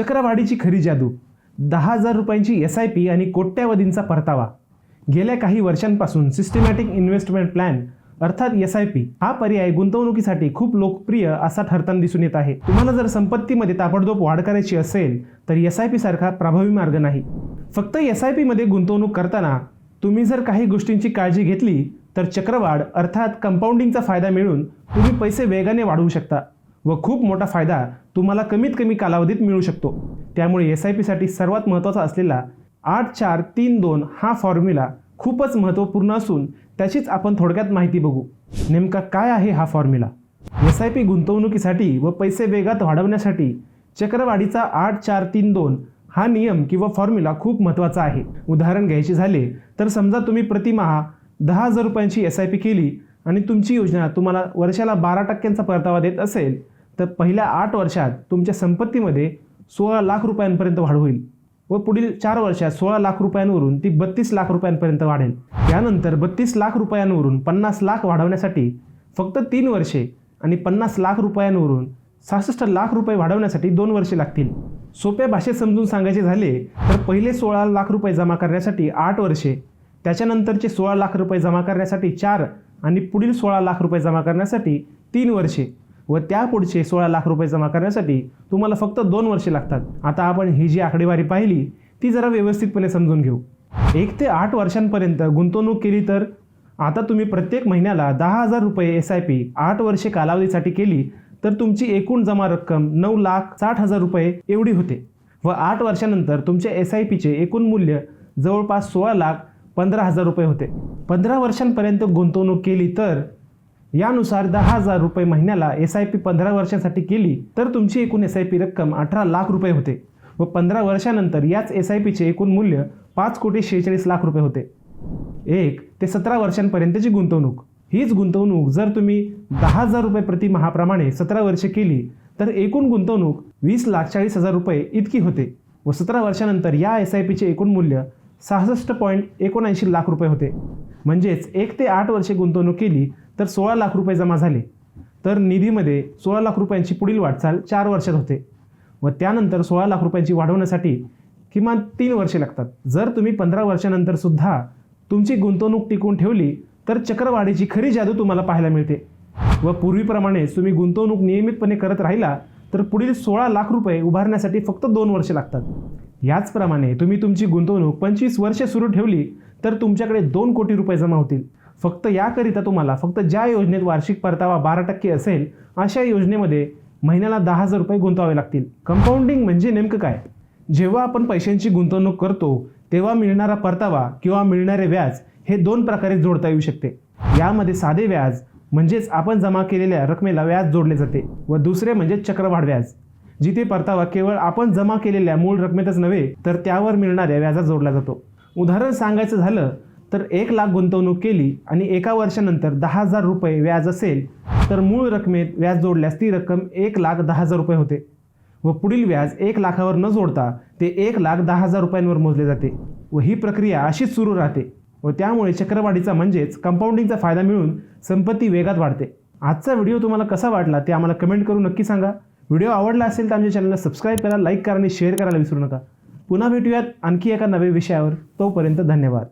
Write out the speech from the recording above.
चक्रवाढीची खरी जादू. दहा हजार रुपयांची एस आय पी आणि कोट्यावधींचा परतावा. गेल्या काही वर्षांपासून सिस्टमॅटिक इन्व्हेस्टमेंट प्लॅन अर्थात एस आय पी हा पर्याय गुंतवणुकीसाठी खूप लोकप्रिय असा ठरताना दिसून येत आहे. तुम्हाला जर संपत्तीमध्ये ताबडतोब वाढ करायची असेल तर एस आय पी सारखा प्रभावी मार्ग नाही. फक्त एस आय पीमध्ये गुंतवणूक करताना तुम्ही जर काही गोष्टींची काळजी घेतली तर चक्रवाढ अर्थात कंपाऊंडिंगचा फायदा मिळून तुम्ही पैसे वेगाने वाढवू शकता. व खूप मोठा फायदा तुम्हाला कमीत कमी कालावधीत मिळू शकतो. त्यामुळे एस आय पीसाठी सर्वात महत्त्वाचा असलेला आठ चार तीन दोन हा फॉर्म्युला खूपच महत्त्वपूर्ण असून त्याचीच आपण थोडक्यात माहिती बघू. नेमका काय आहे हा फॉर्म्युला एस आय पी गुंतवणुकीसाठी व पैसे वेगात वाढवण्यासाठी चक्रवाढीचा आठ चार तीन दोन हा नियम किंवा फॉर्म्युला खूप महत्त्वाचा आहे. उदाहरण घ्यायचे झाले तर समजा तुम्ही प्रतिमहा दहा हजार रुपयांची एस आय पी केली आणि तुमची योजना तुम्हाला वर्षाला बारा टक्क्यांचा परतावा देत असेल तर पहिल्या आठ वर्षात तुमच्या संपत्तीमध्ये सोळा लाख रुपयांपर्यंत वाढ होईल व पुढील चार वर्षात सोळा लाख रुपयांवरून ती बत्तीस लाख रुपयांपर्यंत वाढेल. त्यानंतर बत्तीस लाख रुपयांवरून पन्नास लाख वाढवण्यासाठी फक्त तीन वर्षे आणि पन्नास लाख रुपयांवरून सहासष्ट लाख रुपये वाढवण्यासाठी दोन वर्षे लागतील. सोप्या भाषेत समजून सांगायचे झाले तर पहिले सोळा लाख रुपये जमा करण्यासाठी आठ वर्षे त्याच्यानंतरचे सोळा लाख रुपये जमा करण्यासाठी चार आणि पुढील सोळा लाख रुपये जमा करण्यासाठी तीन वर्षे व त्यापुढचे सोळा लाख रुपये जमा करण्यासाठी तुम्हाला फक्त दोन वर्षे लागतात. आता आपण ही जी आकडेवारी पाहिली ती जरा व्यवस्थितपणे समजून घेऊ. एक ते आठ वर्षांपर्यंत गुंतवणूक केली तर? आता तुम्ही प्रत्येक महिन्याला दहा हजार रुपये एस आय पी आठ वर्षे कालावधीसाठी केली तर तुमची एकूण जमा रक्कम नऊ लाख साठ हजार रुपये एवढी होते. व आठ वर्षानंतर तुमच्या एस आय पीचे एकूण मूल्य जवळपास सोळा लाख पंधरा हजार रुपये होते. पंधरा वर्षांपर्यंत गुंतवणूक केली तर यानुसार दहा हजार रुपये महिन्याला एस आय पी पंधरा वर्षांसाठी केली तर तुमची एकूण एस आय पी रक्कम अठरा लाख रुपये होते व पंधरा वर्षानंतर याच एस आय पीचे एकूण मूल्य पाच कोटी शेहेचाळीस लाख रुपये होते. एक ते सतरा वर्षांपर्यंतची गुंतवणूक. हीच गुंतवणूक जर तुम्ही दहा हजार रुपये प्रति महाप्रमाणे सतरा वर्षे केली तर एकूण गुंतवणूक वीस लाख चाळीस हजार रुपये इतकी होते व सतरा वर्षानंतर या एस आय पीचे एकूण मूल्य सहासष्ट पॉईंट एकोणऐंशी लाख रुपये होते. म्हणजेच एक ते आठ वर्षे गुंतवणूक केली तर सोळा लाख रुपये जमा झाले. तर निधीमध्ये सोळा लाख रुपयांची पुढील वाटचाल चार वर्षात होते. व त्यानंतर सोळा लाख रुपयांची वाढवण्यासाठी किमान तीन वर्षे लागतात. जर तुम्ही पंधरा वर्षानंतर सुद्धा तुमची गुंतवणूक टिकून ठेवली तर चक्रवाढीची खरी जादू तुम्हाला पाहायला मिळते. व पूर्वीप्रमाणेच तुम्ही गुंतवणूक नियमितपणे करत राहिला तर पुढील सोळा लाख रुपये उभारण्यासाठी फक्त दोन वर्षे लागतात. याचप्रमाणे तुम्ही तुमची गुंतवणूक पंचवीस वर्षे सुरू ठेवली तर तुमच्याकडे दोन कोटी रुपये जमा होतील. फक्त याकरिता तुम्हाला फक्त ज्या योजनेत वार्षिक परतावा बारा टक्के असेल अशा योजनेमध्ये महिन्याला दहा हजार रुपये गुंतवावे लागतील. कंपाऊंडिंग म्हणजे नेमकं काय? जेव्हा आपण पैशांची गुंतवणूक करतो तेव्हा मिळणारा परतावा किंवा मिळणारे व्याज हे दोन प्रकारे जोडता येऊ शकते. यामध्ये साधे व्याज म्हणजेच आपण जमा केलेल्या रकमेला व्याज जोडले जाते व दुसरे म्हणजे चक्रवाढ व्याज. जिथे परतावा केवळ आपण जमा केलेल्या मूळ रकमेतच नव्हे तर त्यावर मिळणाऱ्या व्याजात जोडला जातो. उदाहरण सांगायचं झालं तर एक लाख गुंतवणूक केली आणि एका वर्षानंतर दहा हजार रुपये व्याज असेल तर मूळ रकमेत व्याज जोडल्यास ती रक्कम एक लाख दहा हजार रुपये होते व पुढील व्याज एक लाखावर न जोडता ते एक लाख दहा हजार रुपयांवर मोजले जाते व ही प्रक्रिया अशीच सुरू राहते व त्यामुळे चक्रवाढीचा म्हणजेच कंपाऊंडिंगचा फायदा मिळून संपत्ती वेगात वाढते. आजचा व्हिडिओ तुम्हाला कसा वाटला ते आम्हाला कमेंट करून नक्की सांगा. व्हिडिओ आवडला असेल तर आमच्या चॅनलला सबस्क्राईब करा लाईक करा आणि शेअर करायला विसरू नका. पुन्हा भेटूयात आणखी एका नव्या विषयावर. तोपर्यंत धन्यवाद.